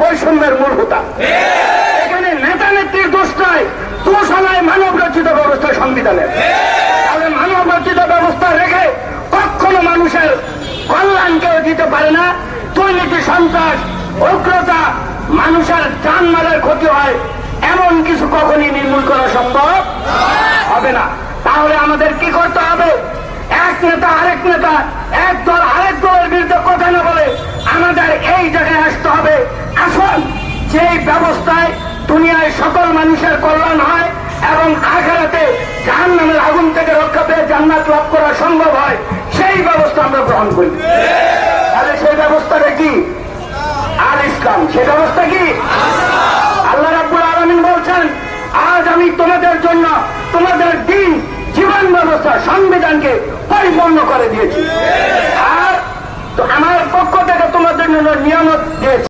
বৈষম্যের মূল হোতা। এখানে নেতা নেত্রীর দোষ নয় দোষ হয় মানব রচিত ব্যবস্থা সংবিধানের তাহলে মানব রচিত ব্যবস্থা রেখে কখনো মানুষের কল্যাণ কেউ দিতে পারে না। দুর্নীতি, সন্ত্রাস, উগ্রতা মানুষের জানমালের ক্ষতি হয়, এমন কিছু কখনই নির্মূল করা সম্ভব হবে না। তাহলে আমাদের কি করতে হবে? যেই ব্যবস্থায় দুনিয়ায় সকল মানুষের কল্যাণ হয় এবং আখেরাতে জাহান নামের আগুন থেকে রক্ষা পেয়ে জান্নাত লাভ করা সম্ভব হয়, সেই ব্যবস্থা আমরা গ্রহণ করি। তাহলে সেই ব্যবস্থাটা কি? আল ইসলাম। সে ব্যবস্থা কি? আল্লাহ রাব্বুল আলামিন বলছেন, আজ আমি তোমাদের জন্য তোমাদের দিন, জীবন ব্যবস্থা, সংবিধানকে পরিপূর্ণ করে দিয়েছি। আর আমার পক্ষ থেকে তোমাদের জন্য নিয়ামত দিয়েছি।